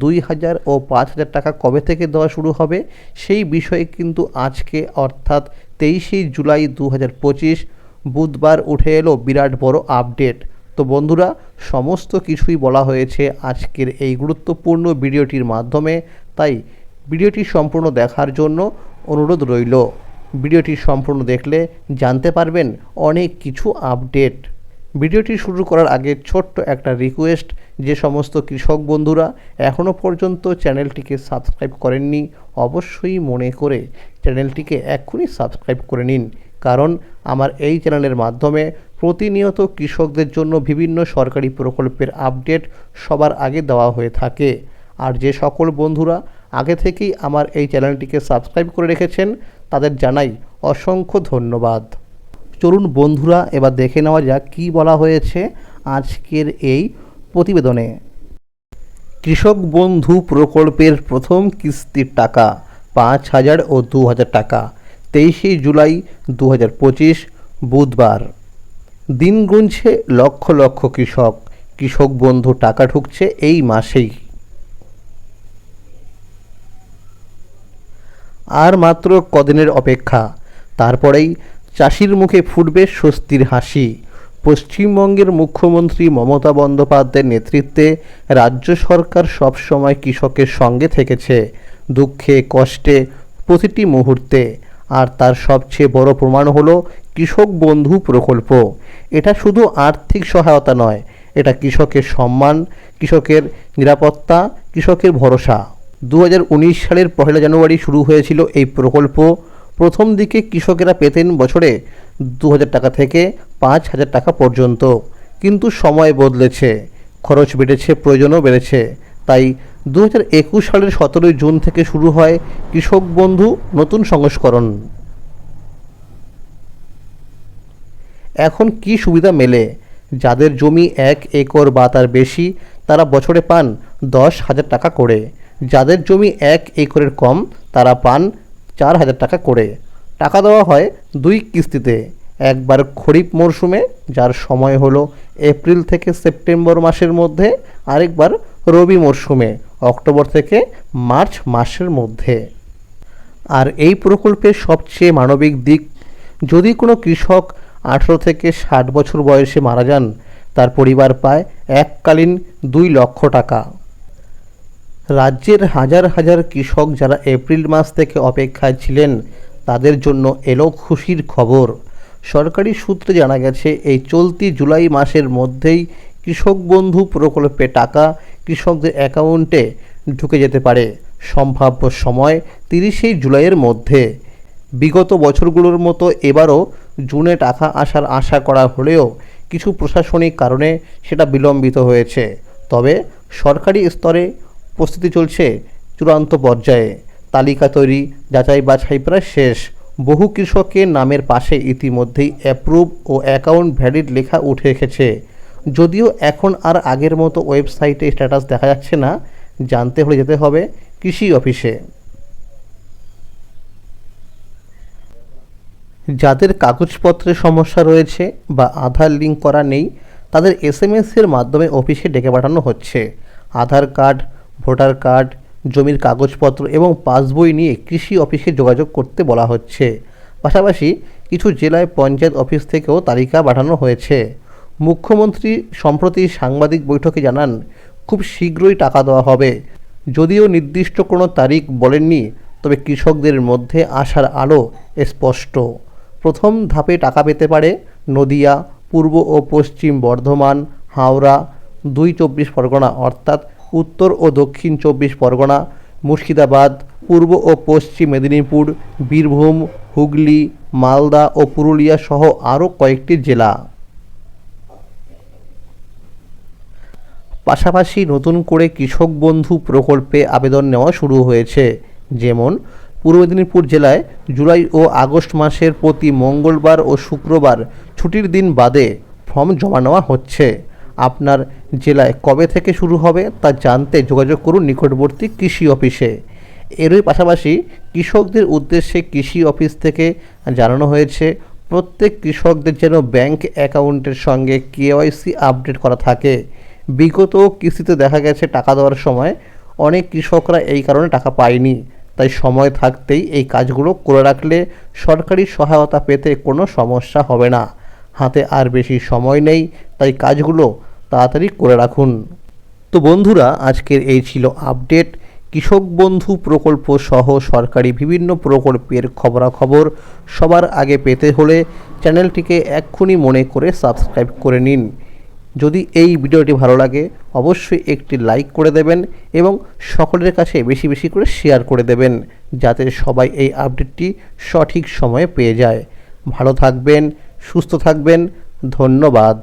দুই হাজার ও পাঁচ হাজার টাকা কবে থেকে দেওয়া শুরু হবে? সেই বিষয়ে কিন্তু আজকে অর্থাৎ তেইশে জুলাই দু হাজার পঁচিশ বুধবার উঠে এলো বিরাট বড় আপডেট। তো বন্ধুরা, সমস্ত কিছুই বলা হয়েছে আজকের এই গুরুত্বপূর্ণ ভিডিওটির মাধ্যমে, তাই ভিডিওটি সম্পূর্ণ দেখার জন্য অনুরোধ রইল। ভিডিওটি সম্পূর্ণ দেখলে জানতে পারবেন অনেক কিছু আপডেট। ভিডিওটি শুরু করার আগে ছোট্ট একটা রিকোয়েস্ট যে সমস্ত কৃষক বন্ধুরা এখনও পর্যন্ত চ্যানেলটিকে সাবস্ক্রাইব করেননি, অবশ্যই মনে করে চ্যানেলটিকে এক্ষুনি সাবস্ক্রাইব করে নিন। কারণ আমার এই চ্যানেলের মাধ্যমে প্রতিনিয়ত কৃষকদের জন্য বিভিন্ন সরকারি প্রকল্পের আপডেট সবার আগে দেওয়া হয়ে থাকে। আর যে সকল বন্ধুরা আগে থেকেই আমার এই চ্যানেলটিকে সাবস্ক্রাইব করে রেখেছেন, তাদের জানাই অসংখ্য ধন্যবাদ। চলুন বন্ধুরা এবার দেখে নেওয়া যাক কী বলা হয়েছে আজকের এই প্রতিবেদনে। কৃষক বন্ধু প্রকল্পের প্রথম কিস্তির টাকা পাঁচ হাজার ও দু হাজার টাকা, তেইশে জুলাই দু হাজার পঁচিশ, বুধবার। দিন গুনছে লক্ষ লক্ষ কৃষক কৃষক বন্ধু টাকা ঢুকছে এই মাসেই। আর মাত্র কদিনের অপেক্ষা, তারপরেই চাষির মুখে ফুটবে স্বস্তির হাসি। পশ্চিমবঙ্গের মুখ্যমন্ত্রী মমতা বন্দ্যোপাধ্যায়ের নেতৃত্বে রাজ্য সরকার সবসময় কৃষকের সঙ্গে থেকেছে। দুঃখে, কষ্টে প্রতিটি মুহূর্তে। আর তার সবচেয়ে বড় প্রমাণ হলো কৃষক বন্ধু প্রকল্প। এটা শুধু আর্থিক সহায়তা নয়, এটা কৃষকের সম্মান, কৃষকের নিরাপত্তা, কৃষকের ভরসা। দু হাজার উনিশ সালের পহেলা জানুয়ারি শুরু হয়েছিল এই প্রকল্প। প্রথম দিকে কৃষকেরা পেতেন বছরে দু হাজার টাকা থেকে পাঁচ হাজার টাকা পর্যন্ত। কিন্তু সময় বদলেছে, খরচ বেড়েছে, প্রয়োজনও বেড়েছে। তাই দু হাজার একুশ সালের সতেরোই জুন থেকে শুরু হয় কৃষক বন্ধু নতুন সংস্করণ। এখন কি সুবিধা মেলে? যাদের জমি এক একর বা তার বেশি, তারা বছরে পান দশ হাজার টাকা করে। যাদের জমি এক একরের কম, তারা পান চার হাজার টাকা করে। টাকা দেওয়া হয় দুই কিস্তিতে। একবার খরিফ মরশুমে, যার সময় হলো এপ্রিল থেকে সেপ্টেম্বর মাসের মধ্যে, আরেকবার রবি মরশুমে, অক্টোবর থেকে মার্চ মাসের মধ্যে। আর এই প্রকল্পের সবচেয়ে মানবিক দিক, যদি কোনো কৃষক আঠেরো থেকে ষাট বছর বয়সে মারা যান, তার পরিবার পায় এককালীন দুই লক্ষ টাকা। রাজ্যের হাজার হাজার কৃষক যারা এপ্রিল মাস থেকে অপেক্ষায় ছিলেন, তাদের জন্য এলো খুশির খবর। সরকারি সূত্রে জানা গেছে, এই চলতি জুলাই মাসের মধ্যেই কৃষক বন্ধু প্রকল্পে টাকা কৃষকদের অ্যাকাউন্টে ঢুকে যেতে পারে। সম্ভাব্য সময় তিরিশে জুলাইয়ের মধ্যে। বিগত বছরগুলোর মতো এবারও জুনে টাকা আসার আশা করা হলেও কিছু প্রশাসনিক কারণে সেটা বিলম্বিত হয়েছে। তবে সরকারি স্তরে প্রস্তুতি চলছে চূড়ান্ত পর্যায়ে। তালিকা তৈরি যাচাই বাছাই প্রায় শেষ। বহু কৃষকের নামের পাশে ইতিমধ্যেই অ্যাপ্রুভ ও অ্যাকাউন্ট ভ্যালিড লেখা উঠে এসেছে। যদিও এখন আর আগের মতো ওয়েবসাইটে স্ট্যাটাস দেখা যাচ্ছে না, জানতে হলে যেতে হবে কৃষি অফিসে। যাদের কাগজপত্রের সমস্যা রয়েছে বা আধার লিঙ্ক করা নেই, তাদের এস এর মাধ্যমে অফিসে ডেকে পাঠানো হচ্ছে। আধার কার্ড ভোটার কার্ড, জমির কাগজপত্র এবং পাসবই নিয়ে কৃষি অফিসে যোগাযোগ করতে বলা হচ্ছে। পাশাপাশি কিছু জেলায় পঞ্চায়েত অফিস থেকেও তালিকা পাঠানো হয়েছে। মুখ্যমন্ত্রী সম্প্রতি সাংবাদিক বৈঠকে জানান, খুব শীঘ্রই টাকা দেওয়া হবে। যদিও নির্দিষ্ট কোনো তারিখ বলেননি, তবে কৃষকদের মধ্যে আসার আলো স্পষ্ট। প্রথম ধাপে টাকা পেতে পারে নদিয়া, পূর্ব ও পশ্চিম বর্ধমান, হাওড়া, দুই চব্বিশ পরগনা অর্থাৎ উত্তর ও দক্ষিণ চব্বিশ পরগনা, মুর্শিদাবাদ, পূর্ব ও পশ্চিম মেদিনীপুর, বীরভূম, হুগলি, মালদা ও পুরুলিয়া সহ আরও কয়েকটি জেলা। পাশাপাশি নতুন করে কৃষক বন্ধু প্রকল্পে আবেদন নেওয়া শুরু হয়েছে। যেমন, পূর্ব মেদিনীপুর জেলায় জুলাই ও আগস্ট মাসের প্রতি মঙ্গলবার ও শুক্রবার ছুটির দিন বাদে ফর্ম জমা নেওয়া হচ্ছে। আপনার জেলায় কবে থেকে শুরু হবে তা জানতে যোগাযোগ করুন নিকটবর্তী কৃষি অফিসে। এরই পাশাপাশি কৃষকদের উদ্দেশ্যে কৃষি অফিস থেকে জানানো হয়েছে, প্রত্যেক কৃষকদের যেন ব্যাংক অ্যাকাউন্টের সঙ্গে কেওয়াইসি আপডেট করা থাকে। বিগত কিস্তিতে দেখা গেছে টাকা দেওয়ার সময় অনেক কৃষকরা এই কারণে টাকা পায়নি। তাই সময় থাকতেই এই কাজগুলো করে রাখলে সরকারি সহায়তা পেতে কোনো সমস্যা হবে না। হাতে আর বেশি সময় নেই, তাই কাজগুলো তাড়াতাড়ি করে রাখুন। তো বন্ধুরা, আজকের এই ছিল আপডেট। কৃষক বন্ধু প্রকল্প সহ সরকারি বিভিন্ন প্রকল্পের খবরাখবর সবার আগে পেতে হলে চ্যানেলটিকে এক্ষুনি মনে করে সাবস্ক্রাইব করে নিন। যদি এই ভিডিওটি ভালো লাগে, অবশ্যই একটি লাইক করে দেবেন এবং সকলের কাছে বেশি বেশি করে শেয়ার করে দেবেন, যাতে সবাই এই আপডেটটি সঠিক সময়ে পেয়ে যায়। ভালো থাকবেন, সুস্থ থাকবেন। ধন্যবাদ।